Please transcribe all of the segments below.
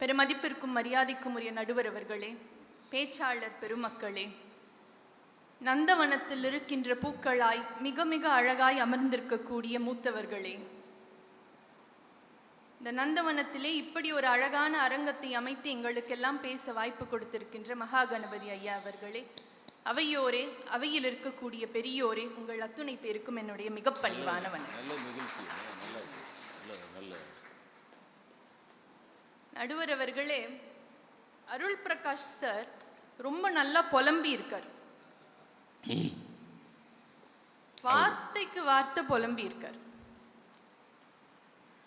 பெருமதிப்பிற்கும் மரியாதைக்கும் உரிய நடுவர் அவர்களே பேச்சாளர் பெருமக்களே நந்தவனத்தில் இருக்கின்ற பூக்களாய் மிக மிக அழகாய் அமர்ந்திருக்கக்கூடிய மூத்தவர்களே இந்த நந்தவனத்திலே இப்படி ஒரு அழகான அரங்கத்தை அமைத்து எங்களுக்கெல்லாம் பேச வாய்ப்பு கொடுத்திருக்கின்ற மகாகணபதி ஐயா அவர்களே அவையோரே அவையில் இருக்கக்கூடிய பெரியோரே உங்கள் அத்துணை பேருக்கும் என்னுடைய மிக வணக்கம் நல்ல நிகழ்ச்சி நல்ல நல்ல நல்ல நடுவர் அவர்களே அருள் பிரகாஷ் சார் ரொம்ப நல்லா புலம்பி இருக்கார். வார்த்தைக்கு வார்த்தை புலம்பி இருக்கார்.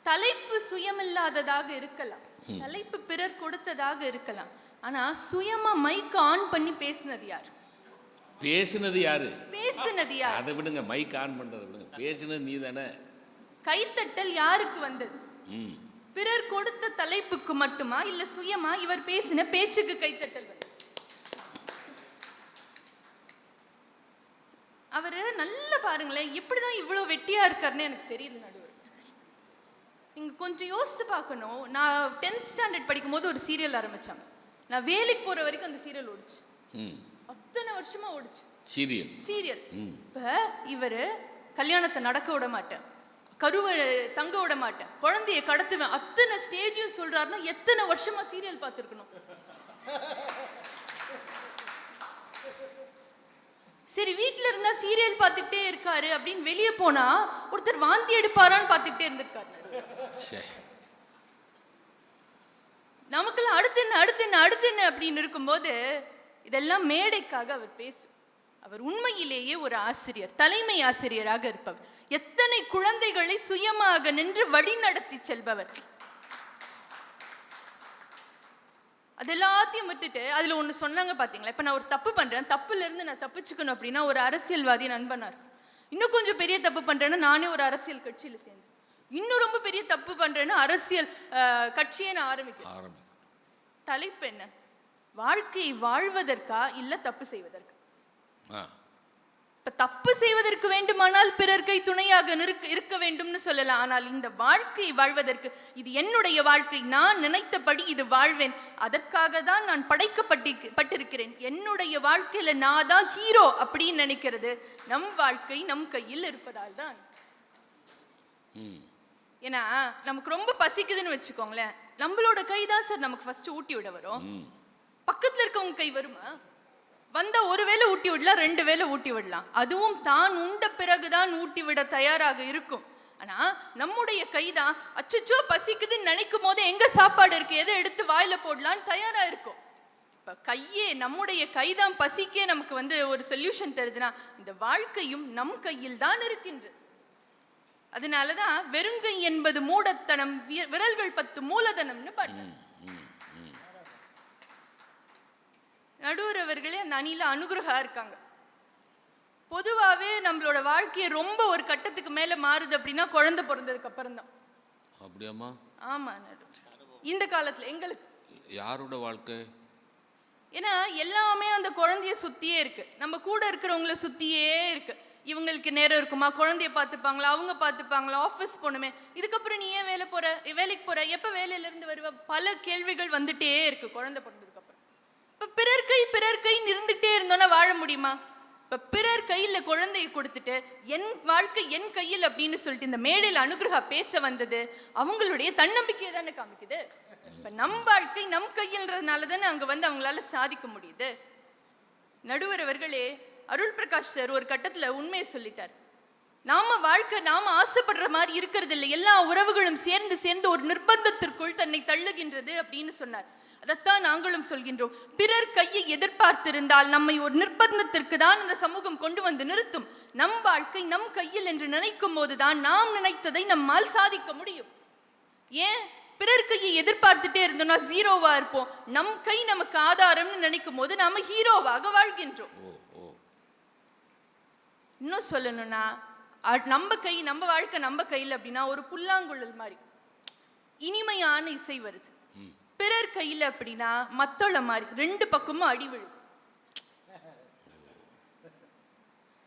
தலைப்பு சுயமில்லாததாக இருக்கலாம். தலைப்பு பிறர் கொடுத்ததாக இருக்கலாம். ஆனா சுயமா மைக் ஆன் பண்ணி பேசினது யார்? பேசுனது யாரு? பேசினது யார்? அதை விடுங்க மைக் ஆன் பண்றதை விடுங்க. பேசுனது நீ தானே கைத்தட்டல் யாருக்கு வந்தது? பிறர் கொடுத்த தலைப்புக்கு மட்டுமா இல்ல சுயமா இவர் பேசின பேச்சுக்கு கைத்தட்டல் அவரு நல்லா பாருங்களேன் எப்படிதான் இவ்வளவு வெட்டியா இருக்காருன்னு எனக்கு தெரியல நடுவர். நீங்க கொஞ்சம் யோசிச்சு பார்க்கணும். நான் டென்த் ஸ்டாண்டர்ட் படிக்கும் போது ஒரு சீரியல் ஆரம்பிச்சாங்க. நான் வேலைக்கு போற வரைக்கும் அந்த சீரியல் ஓடுச்சு. அத்தனை வருஷமா ஓடுச்சு. Serial serial. இப்ப இவரு கல்யாணத்தை நடக்க விட மாட்டேன் கருவை தங்க விட மாட்டேன். குழந்தைய கடத்துவேன். அத்தனை ஸ்டேஜும் சொல்றாருன்னா எத்தனை வருஷமா சீரியல் பார்த்துருக்கணும்? சரி வீட்ல இருந்தா சீரியல் பார்த்துட்டே இருக்காரு அப்படின்னு வெளியே போனா ஒருத்தர் வாந்தி எடுப்பாரான்னு பார்த்துட்டே இருந்திருக்காரு. சே. நமக்கெல்லாம் அடுத்து என்ன அடுத்து என்ன அடுத்து என்ன அப்படின்னு இருக்கும்போது இதெல்லாம் மேடைக்காக அவர் பேசும் அவர் உண்மையிலேயே ஒரு ஆசிரியர் தலைமை ஆசிரியராக இருப்பவர். எத்தனை குழந்தைகளை சுயமாக நின்று வழி நடத்தி செல்பவர். அது எல்லாத்தையும் விட்டுட்டு அதுல ஒண்ணு சொன்னாங்க பாத்தீங்களா? இப்ப நான் ஒரு தப்பு பண்றேன். தப்புல இருந்து நான் தப்பிச்சுக்கணும் அப்படின்னா ஒரு அரசியல்வாதி நண்பனார் இன்னும் கொஞ்சம் பெரிய தப்பு பண்றேன்னா நானே ஒரு அரசியல் கட்சியில சேர்ந்தேன் இன்னும் ரொம்ப பெரிய தப்பு பண்றேன்னா அரசியல் கட்சியை நான் ஆரம்பிக்கிறேன் தலைப்பு என்ன? வாழ்க்கையை வாழ்வதற்கா இல்ல தப்பு செய்வதற்கா? இப்ப தப்பு செய்வதற்கு வேண்டுமானால் பிறர் கை துணையாக இருக்க வேண்டும்னு சொல்லலாம். ஆனால் இந்த வாழ்க்கை வாழ்வதற்கு இது என்னுடைய வாழ்க்கை நான் நினைத்தபடி இது வாழ்வேன். அதற்காக தான் நான் படைக்கப்பட்டி பட்டிருக்கிறேன். என்னுடைய வாழ்க்கையில நான் தான் ஹீரோ அப்படின்னு நினைக்கிறது. நம் வாழ்க்கை நம் கையில் இருப்பதால் தான். ஏன்னா நமக்கு ரொம்ப பசிக்குதுன்னு வச்சுக்கோங்களேன். நம்மளோட கை தான் சார் நமக்கு ஃபர்ஸ்ட் ஊட்டி விட வரும். பக்கத்துல இருக்கவங்க கை வருமா? வந்த ஒரு வேளை ஊட்டி விடலாம் ரெண்டு வேளை ஊட்டி விடலாம். அதுவும் தான் உண்ட பிறகுதான் ஊட்டி விட தயாராக இருக்கும். ஆனா நம்முடைய கைதான் அச்சச்சோ பசிக்குதுன்னு நினைக்கும் போது எங்க சாப்பாடு இருக்கு? எதை எடுத்து வாயில போடலான்னு தயாரா இருக்கும். இப்ப கையே நம்முடைய கைதான் பசிக்கே நமக்கு வந்து ஒரு சொல்யூஷன் தருதுன்னா இந்த வாழ்க்கையும் நம் கையில் தான் இருக்கின்றது. அதனாலதான் வெறுங்கை என்பது மூடத்தனம் வி- விரல்கள் பத்து மூலதனம்னு பாருங்க நடுவர் அவர்களே அந்த அணியில அனுகிரகா இருக்காங்க. பொதுவாவே நம்மளோட வாழ்க்கையை ரொம்ப ஒரு கட்டத்துக்கு மேல மாறுது அப்படின்னா குழந்தை பிறந்ததுக்கு அப்புறம் தான். அப்படியாம்மா? ஆமா நடுவர் இந்த காலத்துல எங்களுக்கு. யாரோட வாழ்க்கை? ஏன்னா எல்லாமே அந்த குழந்தைய சுத்தியே இருக்கு. நம்ம கூட இருக்கிறவங்கள சுத்தியே இருக்கு. இவங்களுக்கு நேரம் இருக்குமா? குழந்தைய பார்த்துப்பாங்களா? அவங்க பார்த்துப்பாங்களா? ஆஃபீஸ் போகணுமே. இதுக்கப்புறம் நீ ஏன் வேலை போற? வேலைக்கு போற? எப்ப வேலையில இருந்து வருவ? பல கேள்விகள் வந்துட்டே இருக்கு குழந்தை அப்புறம் இப்போ பிறர் கை பிறர் கைன்னு இருந்துகிட்டே இருந்தோன்னா வாழ முடியுமா? இப்போ பிறர் கையில் குழந்தையை கொடுத்துட்டு என் வாழ்க்கை என் கையில் அப்படின்னு சொல்லிட்டு இந்த மேடையில் அனுகிரகா பேச வந்தது அவங்களுடைய தன்னம்பிக்கையை தானே காமிக்குது? இப்போ நம் வாழ்க்கை நம் கையில்ன்றதுனால தானே அங்கே வந்து அவங்களால சாதிக்க முடியுது? நடுவர் அவர்களே அருள் பிரகாஷ் சார் ஒரு கட்டத்தில் உண்மையை சொல்லிட்டார். நாம வாழ்க்கை நாம ஆசைப்படுற மாதிரி இருக்கிறது இல்லை எல்லா உறவுகளும் சேர்ந்து சேர்ந்து ஒரு நிர்பந்தத்திற்குள் தன்னை தள்ளுகின்றது அப்படின்னு சொன்னார். அதைத்தான் நாங்களும் சொல்கின்றோம். பிறர் கையை எதிர்பார்த்திருந்தால் நம்மை ஒரு நிர்பந்தத்திற்கு தான் இந்த சமூகம் கொண்டு வந்து நிறுத்தும். நம் வாழ்க்கை நம் கையில் என்று நினைக்கும் போதுதான் நாம் நினைத்ததை நம்மால் சாதிக்க முடியும். ஏன்? பிறர் கையை எதிர்பார்த்துட்டே இருந்தோம்னா ஜீரோவா இருப்போம். நம் கை நமக்கு ஆதாரம்னு நினைக்கும் போது நாம ஹீரோவாக வாழ்கின்றோம். இன்னும் சொல்லணும்னா நம்ம கை நம்ம வாழ்க்கை நம்ம கையில் அப்படின்னா ஒரு புல்லாங்குழல் மாதிரி. இனிமையான இசை வருது. பிறர் கையில் அப்படின்னா மத்தள மாதிரி ரெண்டு பக்கமும் அடி விழு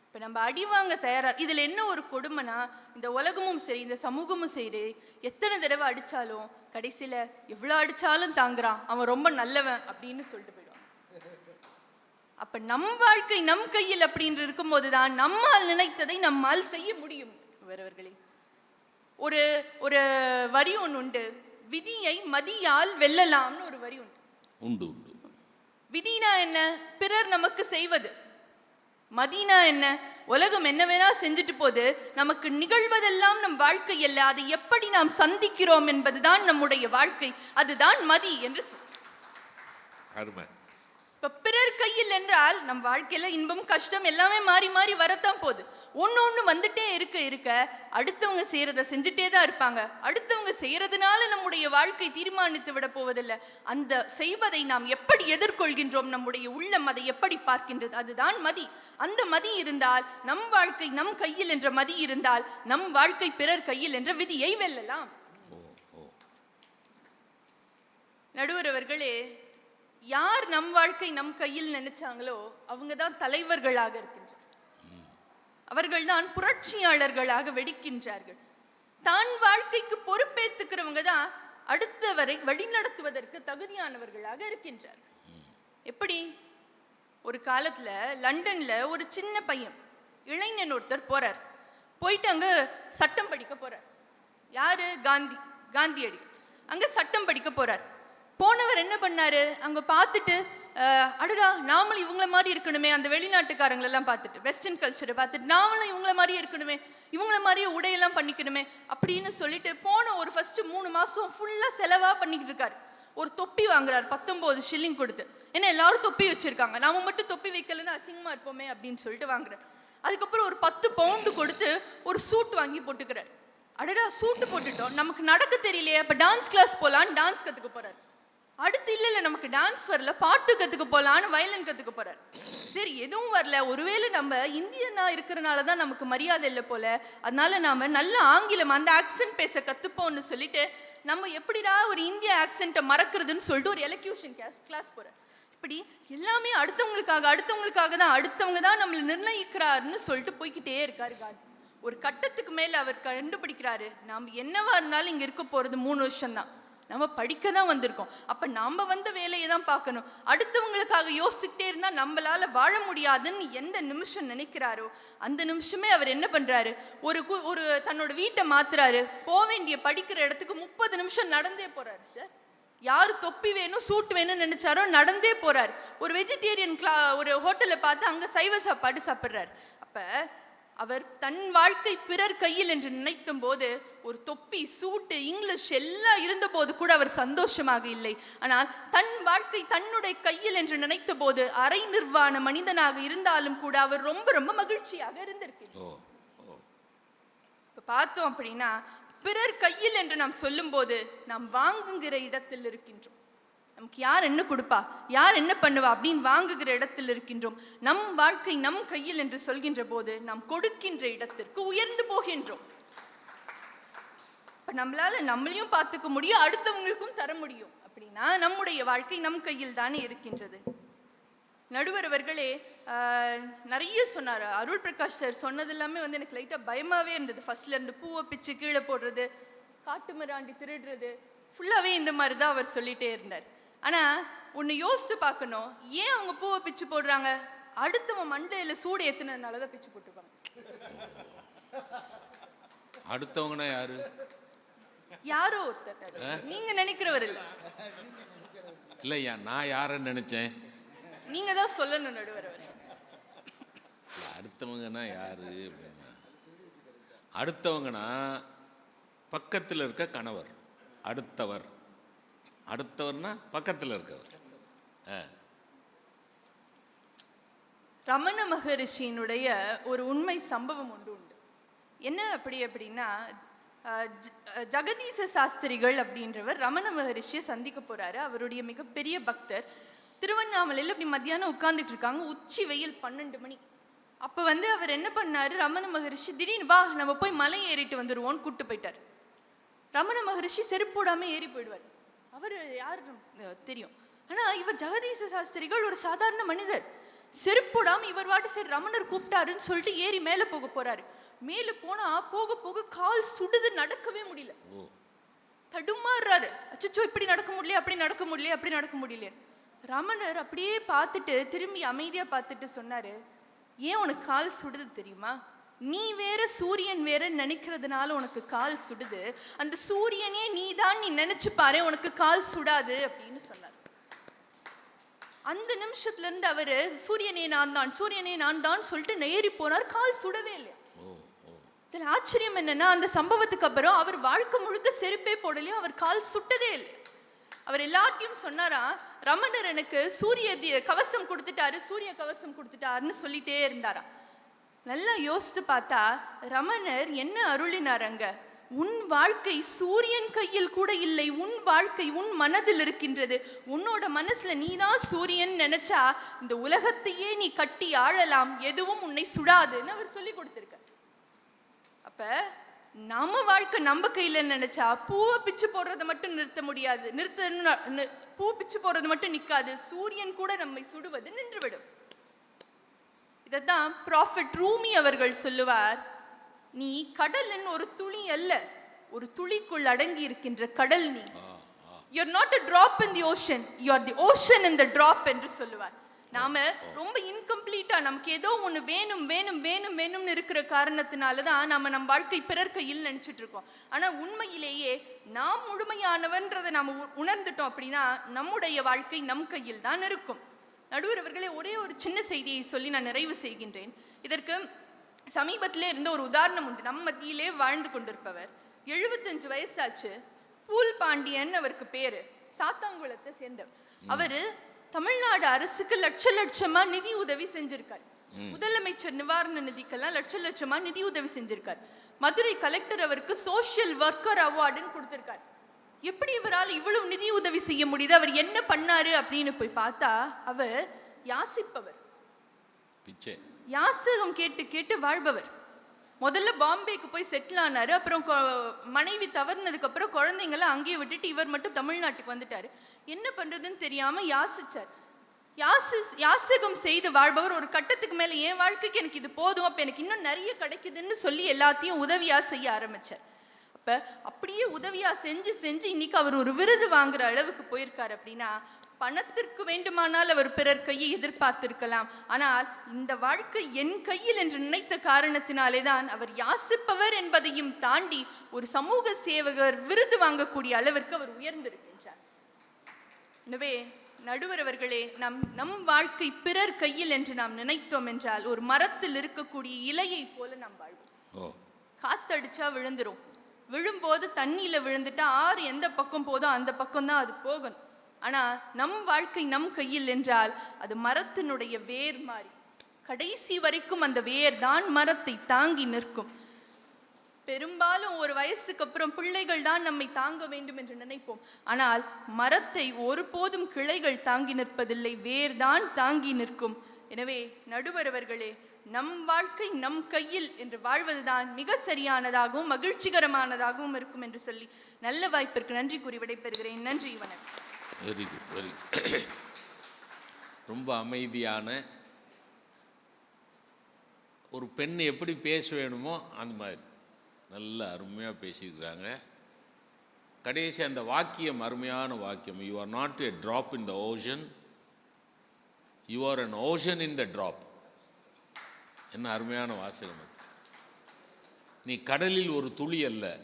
இப்போ நம்ம அடி வாங்க தயாரா இதில் என்ன ஒரு கொடுமைனா இந்த உலகமும் சரி இந்த சமூகமும் சரி எத்தனை தடவை அடித்தாலும் கடைசியில் எவ்வளோ அடித்தாலும் தாங்குறான் அவன் ரொம்ப நல்லவன் அப்படின்னு சொல்லிட்டு போயிடுவான். அப்போ நம் வாழ்க்கை நம் கையில் அப்படின்னு இருக்கும்போது தான் நம்மால் நினைத்ததை நம்மால் செய்ய முடியும். வரவர்களே ஒரு ஒரு வரி ஒன்று உண்டு. விதியை மதியால் வெல்லலாம்னு ஒரு வரி உண்டு. உண்டு உண்டு. விதினா என்ன? பிறர் நமக்கு செய்வது. மதினா என்ன? உலகம் என்ன வேணா செஞ்சுட்டு போது நமக்கு நிகழ்வதெல்லாம் நம் வாழ்க்கை அல்ல அதை எப்படி நாம் சந்திக்கிறோம் என்பதுதான் நம்முடைய வாழ்க்கை. அதுதான் மதி என்று சொல். அருமை. இப்ப பிறர் கையில் என்றால் நம் வாழ்க்கையில இன்பம் கஷ்டம் எல்லாமே மாறி மாறி வரத்தான் போகுது. ஒன்று ஒன்று வந்துட்டே இருக்க இருக்க அடுத்தவங்க செய்கிறத செஞ்சுட்டே தான் இருப்பாங்க. அடுத்தவங்க செய்யறதுனால நம்முடைய வாழ்க்கை தீர்மானித்து விட போவதில்லை. அந்த செய்வதை நாம் எப்படி எதிர்கொள்கின்றோம்? நம்முடைய உள்ளம் அதை எப்படி பார்க்கின்றது? அதுதான் மதி. அந்த மதி இருந்தால் நம் வாழ்க்கை நம் கையில் என்ற மதி இருந்தால் நம் வாழ்க்கை பிறர் கையில் என்ற விதியை வெல்லலாம். நடுவரவர்களே நடுவர் அவர்களே யார் நம் வாழ்க்கை நம் கையில் நினைச்சாங்களோ அவங்க தான் தலைவர்களாக இருக்கின்றனர். அவர்கள் தான் புரட்சியாளர்களாக வெடிக்கின்றார்கள். தான் வாழ்க்கைக்கு பொறுப்பேற்றுக்கிறவங்க தான் அடுத்தவரை வழிநடத்துவதற்கு தகுதியானவர்களாக இருக்கின்றார்கள். எப்படி? ஒரு காலத்துல லண்டன்ல ஒரு சின்ன பையன் இளைஞன் ஒருத்தர் போறார். போயிட்டு அங்க சட்டம் படிக்க போறார். யாரு? காந்தி காந்தியடி அங்க சட்டம் படிக்க போறார். போனவர் என்ன பண்ணாரு? அங்க பார்த்துட்டு அடடா நாமளும் இவங்கள மாதிரி இருக்கணுமே. அந்த வெளிநாட்டுக்காரங்களெல்லாம் பார்த்துட்டு வெஸ்டர்ன் கல்ச்சரை பார்த்துட்டு நாமளும் இவங்கள மாதிரியே இருக்கணுமே. இவங்கள மாதிரியே உடையெல்லாம் பண்ணிக்கணுமே அப்படின்னு சொல்லிட்டு போன ஒரு ஃபஸ்ட்டு மூணு மாதம் ஃபுல்லாக செலவாக பண்ணிக்கிட்டு இருக்காரு ஒரு தொப்பி வாங்குறாரு பத்தொம்போது ஷில்லிங் கொடுத்து. ஏன்னா எல்லாரும் தொப்பி வச்சிருக்காங்க. நாம் மட்டும் தொப்பி வைக்கலன்னு அசிங்கமாக இருப்போமே அப்படின்னு சொல்லிட்டு வாங்குறாரு. அதுக்கப்புறம் ஒரு பத்து பவுண்டு கொடுத்து ஒரு சூட் வாங்கி போட்டுக்கிறார். அடடா சூட்டு போட்டுட்டோம். நமக்கு நடக்க தெரியலையே அப்போ டான்ஸ் கிளாஸ் போகலான்னு டான்ஸ் கற்றுக்க போறாரு. அடுத்து இல்லை இல்லை நமக்கு டான்ஸ் வரல பாட்டு கற்றுக்க போகலான்னு வயலின் கற்றுக்க போகிறார் சரி எதுவும் வரல. ஒருவேளை நம்ம இந்தியனா இருக்கிறனால தான் நமக்கு மரியாதை இல்லை போல. அதனால நாம் நல்ல ஆங்கிலம் அந்த ஆக்சன்ட் பேச கற்றுப்போம்னு சொல்லிட்டு நம்ம எப்படிடா ஒரு இந்திய ஆக்சென்ட்டை மறக்கிறதுன்னு சொல்லிட்டு ஒரு எலக்யூஷன் கிளாஸ் கிளாஸ் போகிறேன் இப்படி எல்லாமே அடுத்தவங்களுக்காக அடுத்தவங்களுக்காக தான் அடுத்தவங்க தான் நம்மளை நிர்ணயிக்கிறாருன்னு சொல்லிட்டு போய்கிட்டே இருக்காரு காந்தி. ஒரு கட்டத்துக்கு மேலே அவர் கண்டுபிடிக்கிறாரு. நாம் என்னவா இருந்தாலும் இங்கே இருக்க போகிறது மூணு வருஷம் தான் நம்ம படிக்க தான் வந்திருக்கோம். அப்போ நம்ம வந்த வேலையை தான் பார்க்கணும். அடுத்தவங்களுக்காக யோசிச்சுட்டே இருந்தால் நம்மளால் வாழ முடியாதுன்னு எந்த நிமிஷம் நினைக்கிறாரோ அந்த நிமிஷமே அவர் என்ன பண்ணுறாரு ஒரு கு- ஒரு தன்னோட வீட்டை மாத்துறாரு. போக வேண்டிய படிக்கிற இடத்துக்கு முப்பது நிமிஷம் நடந்தே போகிறாரு சார் யார் தொப்பி வேணும் சூட் வேணும்னு நினைச்சாரோ நடந்தே போறார். ஒரு வெஜிடேரியன் கிளா ஒரு ஹோட்டலில் பார்த்து அங்கே சைவ சாப்பாடு சாப்பிட்றாரு. அப்போ அவர் தன் வாழ்க்கை பிறர் கையில் என்று நினைத்தும் போது ஒரு தொப்பி சூட்டு இங்கிலீஷ் எல்லாம் இருந்த போது கூட அவர் சந்தோஷமாக இல்லை. ஆனால் தன் வாழ்க்கை தன்னுடைய கையில் என்று நினைத்த போது அரை நிர்வாண மனிதனாக இருந்தாலும் கூட அவர் ரொம்ப ரொம்ப மகிழ்ச்சியாக இருந்திருக்கிறார். இப்ப பார்த்தோம் அப்படின்னா பிறர் கையில் என்று நாம் சொல்லும்போது நாம் வாங்குகிற இடத்தில் இருக்கின்றோம். நமக்கு யார் என்ன கொடுப்பா? யார் என்ன பண்ணுவா? அப்படின்னு வாங்குகிற இடத்தில் இருக்கின்றோம். நம் வாழ்க்கை நம் கையில் என்று சொல்கின்ற போது நாம் கொடுக்கின்ற இடத்திற்கு உயர்ந்து போகின்றோம். இப்போ நம்மளால நம்மளையும் பார்த்துக்க முடியும் அடுத்தவங்களுக்கும் தர முடியும். அப்படின்னா நம்முடைய வாழ்க்கை நம் கையில் தானே இருக்கின்றது. நடுவர் அவர்களே நிறைய சொன்னார். அருள் பிரகாஷ் சார் சொன்னது எல்லாமே வந்து எனக்கு லைட்டாக பயமாகவே இருந்தது. ஃபர்ஸ்ட்ல இருந்து பூவை பிச்சு கீழே போடுறது காட்டு மிராண்டி திருடுறது ஃபுல்லாகவே இந்த மாதிரி தான் அவர் சொல்லிட்டே இருந்தார். ஆனால் ஒன்று யோசித்து பார்க்கணும். ஏன் அவங்க பூவை பிச்சு போடுறாங்க? அடுத்தவன் மண்டையில் சூடு ஏற்றுனதுனால தான் பிச்சு போட்டுருப்பாங்க அடுத்தவங்கன்னா யாரு? யாரோ ஒருத்தர். நீங்க நினைக்கிறவர் இல்லை. இல்லையா நான் யாருன்னு நினைச்சேன்? நீங்க தான் சொல்லணும் நடுவர் அடுத்தவங்கன்னா யாரு அடுத்தவங்கன்னா பக்கத்தில் இருக்க கணவர். அடுத்தவர். அடுத்தவர்னா பக்கத்தில் இருக்கவர். ரமண மகரிஷியினுடைய ஒரு உண்மை சம்பவம் ஒன்று உண்டு. என்ன அப்படி அப்படின்னா ஜெகதீச சாஸ்திரிகள் அப்படின்றவர் ரமண மகரிஷியை சந்திக்க போறாரு. அவருடைய மிகப்பெரிய பக்தர். திருவண்ணாமலையில் இப்படி மத்தியானம் உட்கார்ந்துட்டு இருக்காங்க. உச்சி வெயில் பன்னெண்டு மணி. அப்போ வந்து அவர் என்ன பண்ணாரு? ரமண மகரிஷி திடீர்னு வா நம்ம போய் மலை ஏறிட்டு வந்துடுவோம்னு கூட்டு போயிட்டார். ரமண மகரிஷி செருப்போடாமல் ஏறி போயிடுவார். அவர் யார் தெரியும். ஆனா இவர் ஜெகதீச சாஸ்திரிகள் ஒரு சாதாரண மனிதர். செருப்புடாம இவர் வாட்டு சரி ரமணர் கூப்பிட்டாருன்னு சொல்லிட்டு ஏறி மேலே போக போறாரு. மேலே போனா போக போக கால் சுடுது நடக்கவே முடியல. தடுமாறுறாரு. அச்சச்சோ இப்படி நடக்க முடியல அப்படி நடக்க முடியல அப்படி நடக்க முடியல ரமணர் அப்படியே பார்த்துட்டு திரும்பி அமைதியா பார்த்துட்டு சொன்னாரு ஏன் உனக்கு கால் சுடுது தெரியுமா? நீ வேற சூரியன் வேற நினைக்கிறதுனால உனக்கு கால் சுடுது. அந்த சூரியனே நீ தான் நீ நினைச்சு பாரு உனக்கு கால் சுடாது அப்படின்னு சொன்னார். அந்த நிமிஷத்துல இருந்து அவரு சூரியனே நான் தான் சூரியனே நான் தான் சொல்லிட்டு நேரி போனார் கால் சுடவே இல்லை இதுல ஆச்சரியம் என்னன்னா அந்த சம்பவத்துக்கு அப்புறம் அவர் வாழ்க்கை முழுக்க செருப்பே போடலையோ அவர் கால் சுட்டதே இல்லை அவர் எல்லாத்தையும் சொன்னாரா ரமணர் எனக்கு சூரிய கவசம் கொடுத்துட்டாரு சூரிய கவசம் கொடுத்துட்டாருன்னு சொல்லிட்டே இருந்தாரா நல்லா யோசித்து பார்த்தா ரமணர் என்ன அருளினார் அங்க உன் வாழ்க்கை சூரியன் கையில் கூட இல்லை உன் வாழ்க்கை உன் மனதில் இருக்கின்றது. உன்னோட மனசுல நீதான் சூரியன் நினைச்சா இந்த உலகத்தையே நீ கட்டி ஆழலாம் எதுவும் உன்னை சுடாதுன்னு அவர் சொல்லி கொடுத்துருக்க அப்ப நம்ம வாழ்க்கை நம்ம கையில நினைச்சா பூவை பிச்சு போடுறதை மட்டும் நிறுத்த முடியாது நிறுத்த பூ பிச்சு போடுறது மட்டும் நிக்காது சூரியன் கூட நம்மை சுடுவது நின்றுவிடும். இதைத்தான் ப்ராஃபிட் ரூமி அவர்கள் சொல்லுவார் நீ கடலின் ஒரு துளி அல்ல ஒரு துளிக்குள் அடங்கி இருக்கின்ற கடல் நீ. You are not a drop in the ocean you are the ocean in the drop என்று சொல்லுவார். நாம ரொம்ப இன்கம்ப்ளீட்டா நமக்கு ஏதோ ஒன்று வேணும் வேணும் வேணும் வேணும்னு இருக்கிற காரணத்தினால தான் நாம நம் வாழ்க்கை பிறர் கையில் நினைச்சிட்டு இருக்கோம். ஆனா உண்மையிலேயே நாம் முழுமையானவன்றதை நாம உணர்ந்துட்டோம் அப்படின்னா நம்முடைய வாழ்க்கை நம் கையில் தான் இருக்கும். நடுவர் அவர்களே ஒரே ஒரு சின்ன செய்தியை சொல்லி நான் நிறைவு செய்கின்றேன். இதற்கு சமீபத்திலே இருந்த ஒரு உதாரணம் உண்டு. நம் மத்தியிலே வாழ்ந்து கொண்டிருப்பவர். எழுபத்தஞ்சு வயசாச்சு. பூல் பாண்டியன் அவருக்கு பேரு. சாத்தாங்குளத்தை சேர்ந்தவர். அவரு தமிழ்நாடு அரசுக்கு லட்ச லட்சமா நிதி உதவி செஞ்சிருக்காரு. முதலமைச்சர் நிவாரண நிதிக்கெல்லாம் லட்ச லட்சமா நிதி உதவி செஞ்சிருக்காரு. மதுரை கலெக்டர் அவருக்கு சோஷியல் ஒர்க்கர் அவார்டுன்னு கொடுத்திருக்காரு. எப்படி இவரால் இவ்வளவு நிதி உதவி செய்ய முடியுது? அவர் என்ன பண்ணாரு அப்படின்னு போய் பார்த்தா அவர் யாசிப்பவர். பிச்சை. யாசகம் கேட்டு கேட்டு வாழ்பவர். முதல்ல பாம்பேக்கு போய் செட்டில் ஆனாரு. அப்புறம் மனைவி தவறுனதுக்கு அப்புறம் குழந்தைங்கள அங்கேயே விட்டுட்டு இவர் மட்டும் தமிழ்நாட்டுக்கு வந்துட்டாரு. என்ன பண்றதுன்னு தெரியாம யாசிச்சார். யாசி யாசகம் செய்து வாழ்பவர். ஒரு கட்டத்துக்கு மேல என் வாழ்க்கைக்கு எனக்கு இது போதும். அப்ப எனக்கு இன்னும் நிறைய கிடைக்குதுன்னு சொல்லி எல்லாத்தையும் உதவியா செய்ய ஆரம்பிச்சார். அப்ப அப்படியே உதவியா செஞ்சு செஞ்சு இன்னைக்கு அவர் ஒரு விருது வாங்குற அளவுக்கு போயிருக்காரு அப்படின்னா பணத்திற்கு வேண்டுமானால் அவர் பிறர் கையை எதிர்பார்த்திருக்கலாம். ஆனால் இந்த வாழ்க்கை என் கையில் என்று நினைத்த காரணத்தினாலே தான் அவர் யாசிப்பவர் என்பதையும் தாண்டி ஒரு சமூக சேவகர் விருது வாங்கக்கூடிய அளவிற்கு அவர் உயர்ந்திருக்கின்றார். எனவே நடுவர் அவர்களே நம் நம் வாழ்க்கை பிறர் கையில் என்று நாம் நினைத்தோம் என்றால் ஒரு மரத்தில் இருக்கக்கூடிய இலையை போல நாம் வாழ்வோம். காத்தடிச்சா விழுந்துரும். விழும்போது தண்ணியில் விழுந்துட்டா ஆறு எந்த பக்கம் போதோ அந்த பக்கம் தான் அது போகணும். ஆனால் நம் வாழ்க்கை நம் கையில் என்றால் அது மரத்தினுடைய வேர் மாதிரி கடைசி வரைக்கும் அந்த வேர் தான் மரத்தை தாங்கி நிற்கும். பெரும்பாலும் ஒரு வயசுக்கு அப்புறம் பிள்ளைகள் தான் நம்மை தாங்க வேண்டும் என்று நினைப்போம். ஆனால் மரத்தை ஒருபோதும் கிளைகள் தாங்கி நிற்பதில்லை வேர் தான் தாங்கி நிற்கும். எனவே நடுவர் அவர்களே நம் வாழ்க்கை நம் கையில் என்று வாழ்வதுதான் மிக சரியானதாகவும் மகிழ்ச்சிகரமானதாகவும் இருக்கும் என்று சொல்லி நல்ல வாய்ப்பிற்கு நன்றி கூறி விடைபெறுகிறேன். நன்றி வணக்கம். வெரி குட் வெரி ரொம்ப அமைதியான ஒரு பெண் எப்படி பேச வேணுமோ அந்த மாதிரி. நல்ல அருமையாக பேசியிருக்கிறாங்க. கடைசி அந்த வாக்கியம் அருமையான வாக்கியம். You are not a drop in the ocean you are an ocean in the drop என்ன அருமையான வாசகம் அது. நீ கடலில் ஒரு துளி அல்ல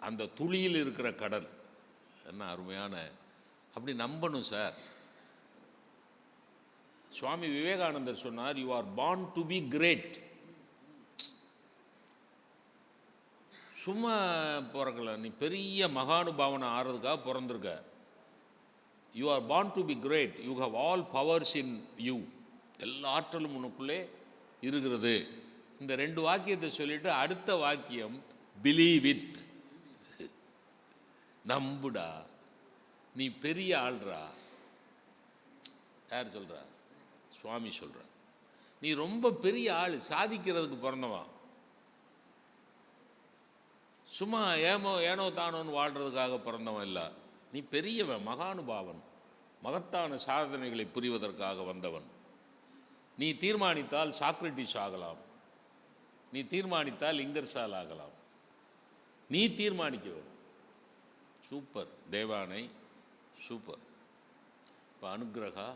அந்த துளியில் இருக்கிற கடல். என்ன அருமையான அப்படி நம்பணும் சார். சுவாமி விவேகானந்தர் சொன்னார் you are born to be great சும்மா பிறக்கல நீ பெரிய மகானுபாவனை ஆறுறதுக்காக பிறந்திருக்க. You are born to be great you have all powers in you எல்லா ஆற்றலும் உனக்குள்ளே இருக்கிறது. இந்த ரெண்டு வாக்கியத்தை சொல்லிட்டு அடுத்த வாக்கியம் பிலீவ் இட் நம்புடா. நீ பெரிய ஆள்றா யார் சொல்கிறா சுவாமி சொல்கிற நீ ரொம்ப பெரிய ஆள். சாதிக்கிறதுக்கு பிறந்தவன். சும்மா ஏமோ ஏனோ தானோன்னு வாழ்கிறதுக்காக பிறந்தவன் இல்லை. நீ பெரியவன் மகானுபாவன். மகத்தான சாதனைகளை புரிவதற்காக வந்தவன். நீ தீர்மானித்தால் சாக்ரட்டிஸ் ஆகலாம். நீ தீர்மானித்தால் இங்கர்சால் ஆகலாம். நீ தீர்மானிக்க வேணும் சூப்பர். தேவானை சூப்பர். இப்போ அனுக்கிரகா